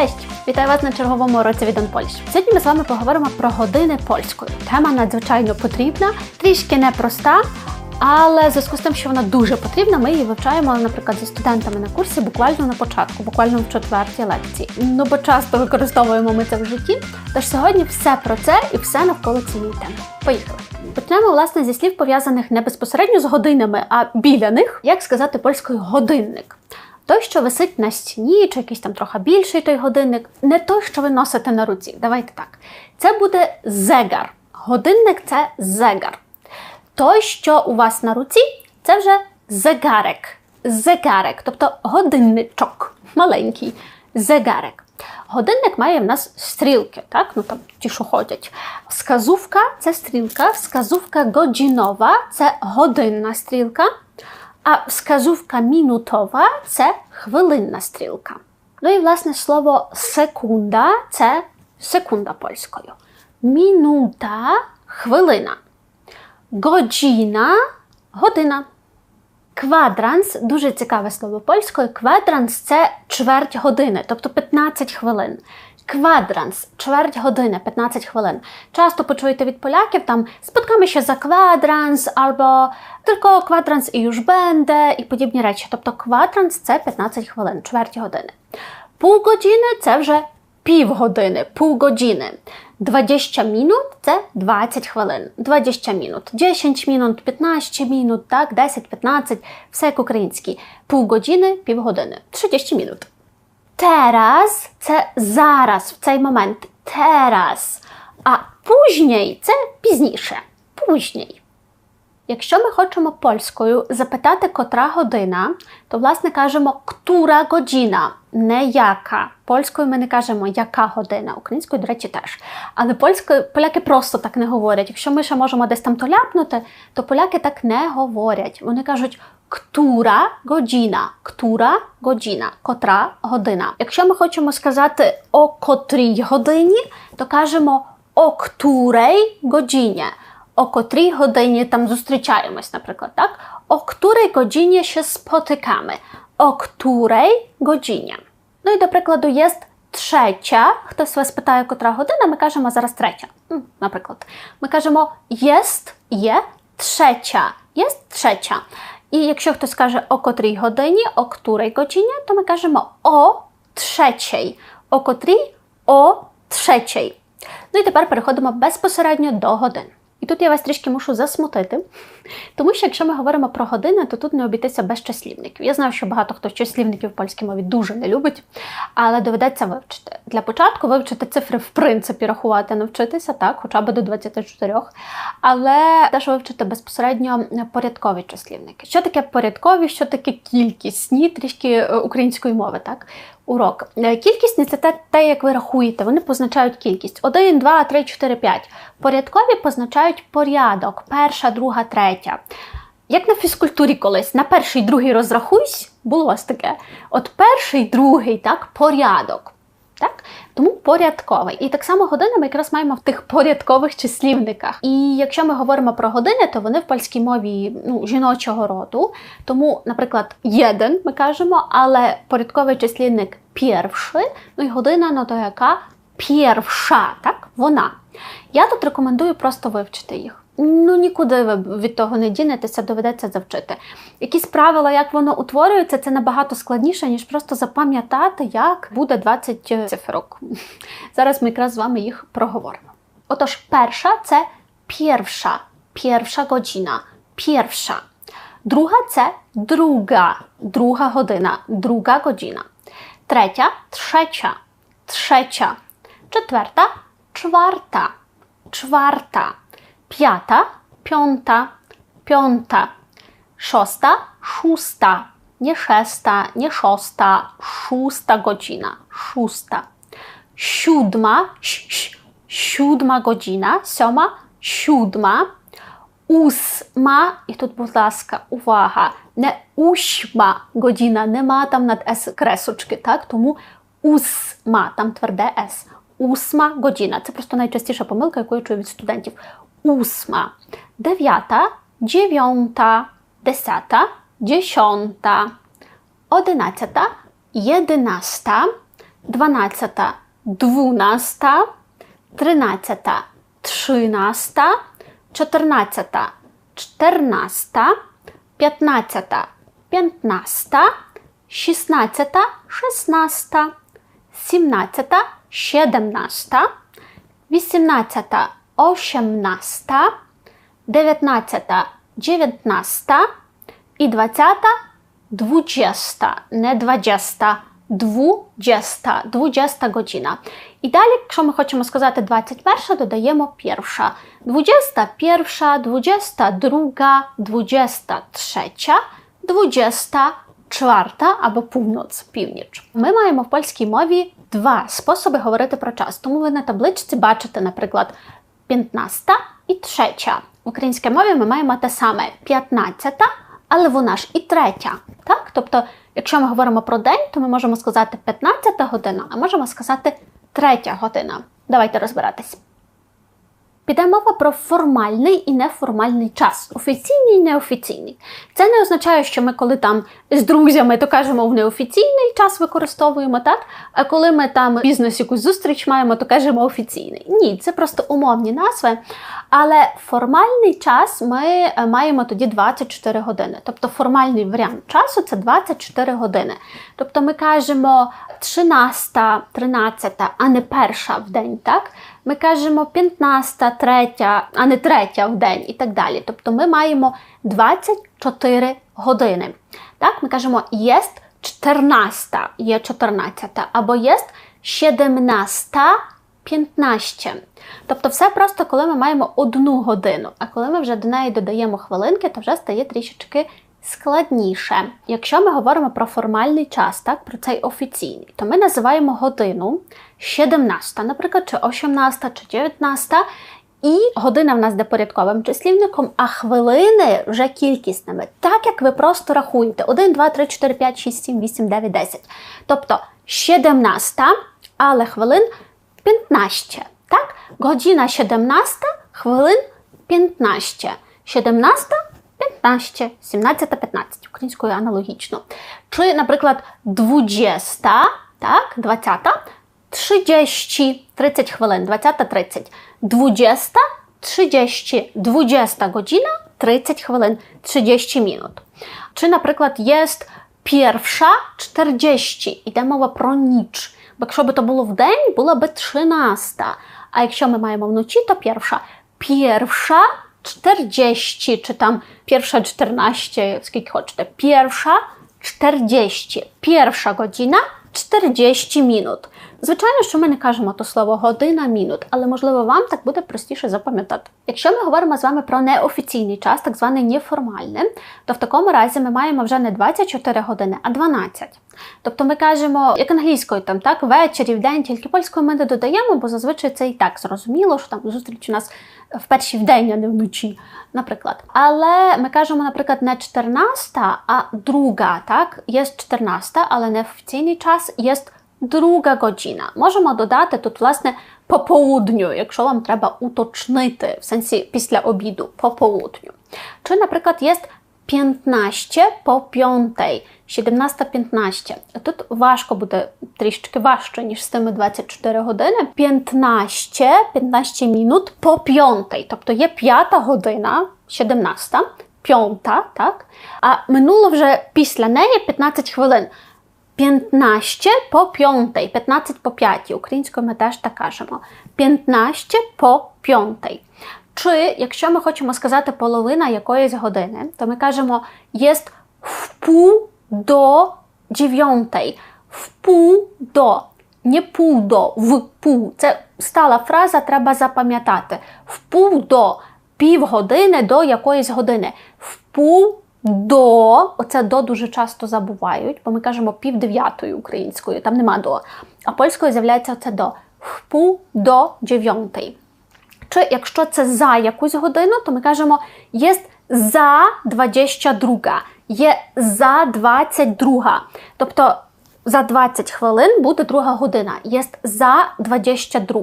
Cześć! Вітаю вас на черговому уроці від Польщ. Сьогодні ми з вами поговоримо про години польською. Тема надзвичайно потрібна, трішки непроста, але в зв'язку з тим, що вона дуже потрібна, ми її вивчаємо, наприклад, зі студентами на курсі буквально на початку, буквально в четвертій лекції. Ну бо часто використовуємо ми це в житті. Тож сьогодні все про це і все навколо цієї теми. Поїхали! Почнемо власне зі слів пов'язаних не безпосередньо з годинами, а біля них, як сказати польською годинник. Той, що висить на стіні, чи якийсь там трохи більший той годинник, не той, що ви носите на руці. Давайте так. Це буде зегар. Годинник це зегар. Той, що у вас на руці, це вже зегарек. Зегарек, тобто годинничок маленький. Зегарек. Годинник має в нас стрілки, так? Ну там ті, що ходять. Сказówka це стрілка, сказówka godzinowa це годинна стрілка. А вказівка мінутова це хвилинна стрілка. Ну і власне слово секунда це секунда польською. Мінута хвилина. Годжіна година. Квадранс дуже цікаве слово польською. Квадранс це чверть години, тобто 15 хвилин. Квадранс, чверть години, 15 хвилин. Часто почуєте від поляків там споткamy się za квадранс або tylko квадранс і będę і подібні речі. Тобто квадранс це 15 хвилин, чверть години. Півгодини це вже півгодини, півгодини. 20 минут це 20 хвилин. 20 минут, 10 минут, 15 минут, так, 10-15, все як український. Півгодини, півгодини, 30 минут. Teraz це зараз, в цей момент. Teraz. А później це пізніше. Później. Якщо ми хочемо польською запитати, котра година, то, власне, кажемо «ктура година», не яка. Польською ми не кажемо яка година, українською, до речі, теж. Але польською поляки просто так не говорять. Якщо ми ще можемо десь там то ляпнути, то поляки так не говорять. Вони кажуть Ктура година, ктура година, котра година. Якщо ми хочемо сказати о котрій годині, то кажемо о ктурей годині. О котрій годині там зустрічаємось, наприклад, так? О której godzinie się spotykamy. O której godzinie. Ну і до прикладу, є трzecia. Хтось вас питає, котра година, ми кажемо зараз третя. Наприклад, ми кажемо єст, є трzecia. Є трzecia. І якщо хтось каже о котрій годині, о której godzinie, то ми кажемо о trzeciej. О котрій о trzeciej. Ну і тепер переходимо безпосередньо до годин. Тут я вас трішки мушу засмутити, тому що якщо ми говоримо про години, то тут не обійтися без числівників. Я знаю, що багато хто числівників в польській мові дуже не любить, але доведеться вивчити. Для початку вивчити цифри, в принципі, рахувати, навчитися, так, хоча б до 24, але теж вивчити безпосередньо порядкові числівники. Що таке порядкові, що таке кількісні, трішки е, української мови, так? Урок. Е, кількісні це те, як ви рахуєте, вони позначають кількість. 1, 2, 3, 4, 5. Порядкові позначають порядок, перша, друга, третя. Як на фізкультурі колись, на перший, другий розрахуйсь, було ось таке. От перший, другий, так, порядок. Тому порядковий. І так само години ми якраз маємо в тих порядкових числівниках. І якщо ми говоримо про години, то вони в польській мові ну, жіночого роду. Тому, наприклад, єдин ми кажемо, але порядковий числівник перший, ну і година, ну то яка перша, так? Вона. Я тут рекомендую просто вивчити їх. Ну, нікуди ви від того не дінетеся, доведеться завчити. Якісь правила, як воно утворюється, це набагато складніше, ніж просто запам'ятати, як буде 20 цифрок. Зараз ми якраз з вами їх проговоримо. Отож, перша це перша, перша година, перша. Друга це друга, друга година, друга година. Третя трzecia, трzecia. Четверта czwarta, czwarta. Piąta, piąta, piąta. Szósta, szósta. Nie szesta, nie szósta, szósta godzina, szósta. Siódma, siódma godzina, sioma, siódma. Ósma, i тут, будь ласка, увага, не ósma godzina, нема там над S кresочки, так? Тому ósma, там тверде S. Ósma godzina. Це просто найчастіша помилка, яку я чую від студентів Ósma, dziewiata, dziewiąta, desata, dziesiąta, одинадцята, jedenasta, 12, 12, 13, 13, 14, 14, 15, 15, 16, 16, 17, 17, 18, 18, 19, 19 і 20, 20, не 20, 20, 20 година. І далі, якщо ми хочемо сказати 21, додаємо перша. 21, 22, 23, 24 або півноць, північ. Ми маємо в польській мові два способи говорити про час. Тому ви на табличці бачите, наприклад, 15 і 3. В українській мові ми маємо те саме 15, але вона ж і третя. Так? Тобто, якщо ми говоримо про день, то ми можемо сказати 15 година, а можемо сказати 3 година. Давайте розбиратись. Піде мова про формальний і неформальний час, офіційний і неофіційний. Це не означає, що ми, коли там з друзями, то кажемо в неофіційний час використовуємо, так? А коли ми там бізнес якусь зустріч маємо, то кажемо офіційний. Ні, це просто умовні назви. Але формальний час ми е, маємо тоді 24 години. Тобто формальний варіант часу це 24 години. Тобто ми кажемо 13, 13, а не перша в день, так? Ми кажемо 15, третя, а не третя в день і так далі. Тобто ми маємо 24 години. Так, ми кажемо єст 14, є 14, або єст 17, 15. Тобто, все просто, коли ми маємо одну годину, а коли ми вже до неї додаємо хвилинки, то вже стає трішечки складніше. Якщо ми говоримо про формальний час, так, про цей офіційний, то ми називаємо годину 17, наприклад, чи 18, чи 19. І година в нас де порядковим числівником, а хвилини вже кількісними, так як ви просто рахуєте: 1, 2, 3, 4, 5, 6, 7, 8, 9, 10. Тобто 17, але хвилин 15. Так? Година 17, хвилин 15. 17, 15, 17, 15. Українською аналогічно. Чи, наприклад, 20, так, 20, 30, 30 хвилин, 20, 30. 20, 30, 20 godzina, 30 хвилин, 30 minut. Чи, наприклад, jest pierwsza 40, іде мова про ніч. Бо якщо б то було в день, була би 13. А якщо ми маємо вночі, то перша. Перша 40, чи там перша 14, скільки хочете. Перша 40. Перша година 40 minut. Звичайно, що ми не кажемо то слово година, мінут, але можливо вам так буде простіше запам'ятати. Якщо ми говоримо з вами про неофіційний час, так званий неформальний, то в такому разі ми маємо вже не 24 години, а 12. Тобто ми кажемо, як англійською, там так, ввечері, в день, тільки польською ми не додаємо, бо зазвичай це і так зрозуміло, що там зустріч у нас в перший в день, а не вночі, наприклад. Але ми кажемо, наприклад, не 14, а друга, так, є 14, але неофіційний час є друга година. Можемо додати тут, власне, по полудню, якщо вам треба уточнити, в сенсі після обіду, по полудню. Чи, наприклад, є 15 по 5, 17.15. Тут важко буде трішки важче, ніж з тими 24 години. 15, 15 минут по 5. Тобто є 5 година, 17, 5, так? А минуло вже після неї 15 хвилин. 15 по 5, 15 по 5. Українською ми теж так кажемо. 15 по 5. Чи, якщо ми хочемо сказати половина якоїсь години, то ми кажемо єст впу до 9. Впу до. Не пу до, в пу. Це стала фраза, треба запам'ятати. Впу до півгодини до якоїсь години. Впу до, оце до дуже часто забувають, бо ми кажемо пів дев'ятої українською, там нема до. А польською з'являється оце до впу до дев'ятої. Чи якщо це за якусь годину, то ми кажемо є за 22, є за 22. Тобто за 20 хвилин буде друга година, є за 22.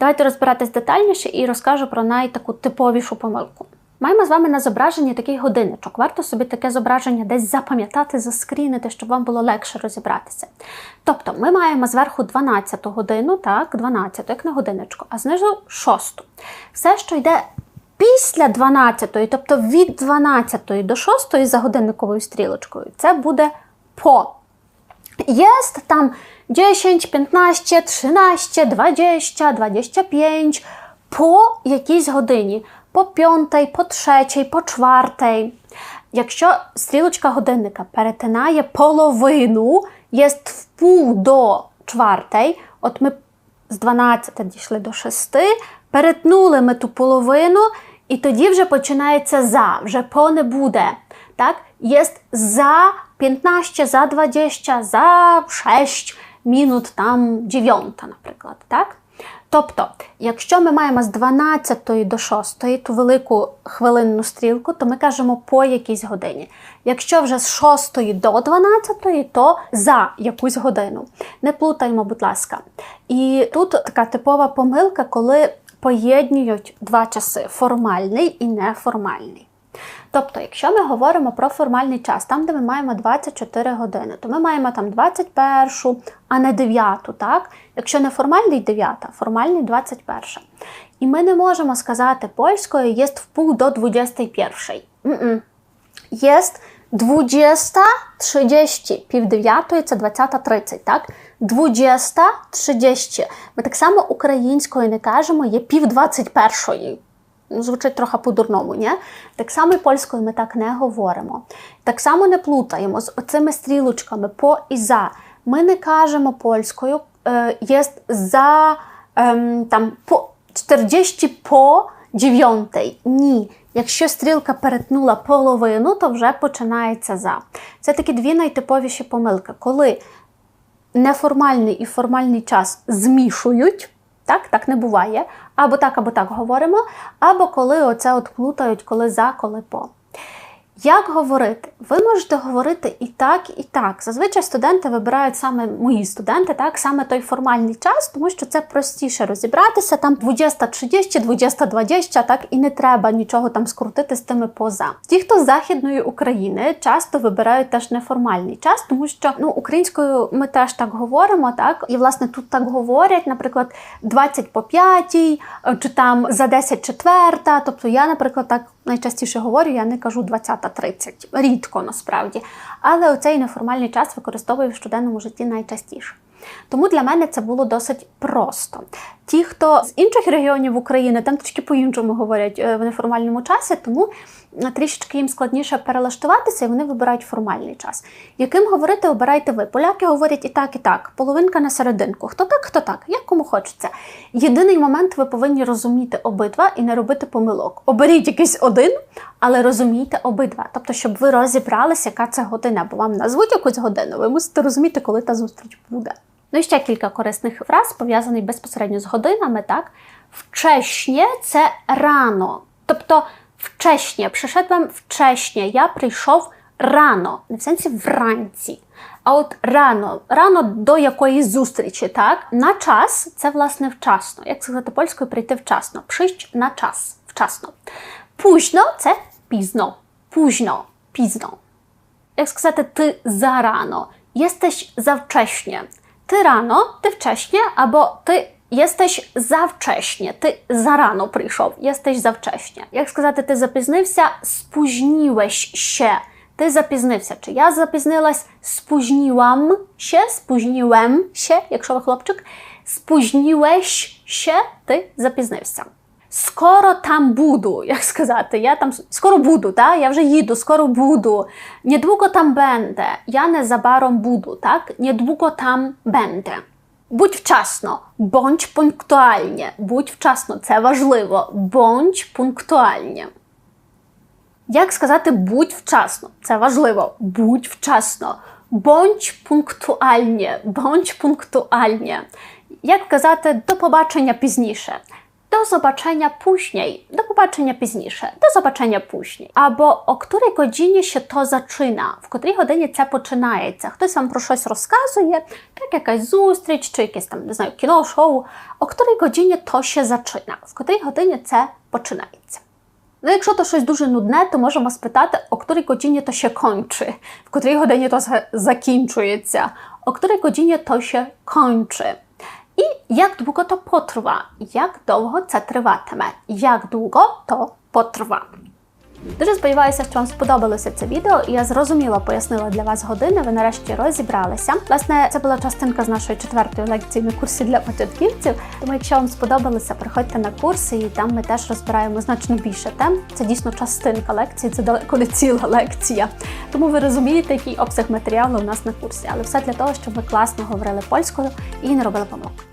Давайте розбиратись детальніше і розкажу про найтаку типовішу помилку. Маємо з вами на зображенні такий годинничок. Варто собі таке зображення десь запам'ятати, заскрінити, щоб вам було легше розібратися. Тобто ми маємо зверху 12 годину, так, 12, як на годиночку, а знизу 6. Все, що йде після 12, тобто від 12 до 6 за годинниковою стрілочкою, це буде по. Jest tam 10, 15, 13, 20, 25 по якійсь годині, по п'ятій, по третій, по чвертій. Якщо стрілочка годинника перетинає половину, є в пів до чвертій, от ми з 12 дійшли до 6, перетнули ми ту половину, і тоді вже починається за, вже по не буде. Так? Є за 15, за 20, за 6 мінут там 9, наприклад. Так? Тобто, якщо ми маємо з 12 до 6 ту велику хвилинну стрілку, то ми кажемо по якійсь годині. Якщо вже з 6 до 12, то за якусь годину. Не плутаймо, будь ласка. І тут така типова помилка, коли поєднують два часи формальний і неформальний. Тобто, якщо ми говоримо про формальний час, там, де ми маємо 24 години, то ми маємо там 21, а не 9, так? Якщо не формальний 9, формальний 21. І ми не можемо сказати польською є впуł до 21. Є 20, 30, пів 9 це 20.30, так? 20, 30. Ми так само українською не кажемо, є пів 21. Звучить трохи по-дурному, ні? Так само і польською ми так не говоримо. Так само не плутаємо з оцими стрілочками по і за. Ми не кажемо польською, е, є за е, там, по 40 по 9. Ні. Якщо стрілка перетнула половину, то вже починається за. Це такі дві найтиповіші помилки, коли неформальний і формальний час змішують. Так, так не буває. Або так, або так говоримо, або коли оце от плутають, коли за, коли по. Як говорити? Ви можете говорити і так, і так. Зазвичай студенти вибирають саме мої студенти, так, саме той формальний час, тому що це простіше розібратися. Там 20-30, 20-20, так і не треба нічого там скрутити з тими поза. Ті, хто з західної України, часто вибирають теж неформальний час, тому що ну українською ми теж так говоримо, так і власне тут так говорять, наприклад, 20 по 5, чи там за 10 четверта. Тобто я, наприклад, так найчастіше говорю, я не кажу 20-30, рідко насправді. Але оцей неформальний час використовую в щоденному житті найчастіше. Тому для мене це було досить просто. Ті, хто з інших регіонів України, там трішки по-іншому говорять е, в неформальному часі, тому трішечки їм складніше перелаштуватися, і вони вибирають формальний час. Яким говорити, обирайте ви. Поляки говорять і так, і так, половинка на серединку. Хто так, хто так, як кому хочеться. Єдиний момент ви повинні розуміти обидва і не робити помилок. Оберіть якийсь один, але розумійте обидва. Тобто, щоб ви розібралися, яка це година, бо вам назвуть якусь годину, ви мусите розуміти, коли та зустріч буде. Ну і ще кілька корисних фраз, пов'язаних безпосередньо з годинами. так? Вчешнє це рано. Тобто wcześnie, przyszedłem wcześnie, я прийшов рано, не в сенсі вранці. А от рано, рано до якоїсь зустрічі, так? На час це власне вчасно. Як сказати польською прийти вчасно? Przyjść на час, вчасно. Późno це пізно. Późno, пізно. Як сказати ти зарано? Jesteś za wcześnie. Ty rano, ty wcześnie, albo ty Jesteś za wcześnie, ty za rano прийшов, jesteś za wcześnie. Як сказати, ти запізнився, спóźniłeś się. Ти запізнився. Чи я запізнилась, спóźniłam się, спóźniłem się, якщо ви хлопчик. Спóźniłeś się, ти запізнився. Скоро там буду, як сказати, я там скоро буду, так? я вже їду, скоро буду. Niedługo там będę, я незабаром буду, так? Niedługo там będę. Будь вчасно, бонч пунктуальні. Будь вчасно, це важливо. Бонч пунктуальні. Як сказати будь вчасно? Це важливо. Будь вчасно. Бонч пунктуальні. Бонч пунктуальні. Як казати до побачення пізніше? Do zobaczenia później. Do побачення пізніше. До zobaczenia później. Або о котрій годині ще то зачина, в котрій годині це починається. Хтось вам про щось розказує, так якась зустріч, чи якесь там, не знаю, кіно, шоу. О котрій годині то ще зачина, в котрій годині це починається. Ну, якщо то щось дуже нудне, то можемо спитати, о котрій годині то ще кончи, в котрій годині то за- закінчується, о котрій годині то ще кончи. І як довго то потрва, як довго це триватиме, як довго то потрва. Дуже сподіваюся, що вам сподобалося це відео, і я зрозуміло пояснила для вас години. Ви нарешті розібралися. Власне, це була частинка з нашої четвертої лекції на курсі для початківців. Тому, якщо вам сподобалося, приходьте на курси, і там ми теж розбираємо значно більше тем. Це дійсно частинка лекції, це далеко не ціла лекція. Тому ви розумієте, який обсяг матеріалу у нас на курсі. Але все для того, щоб ви класно говорили польською і не робили помилок.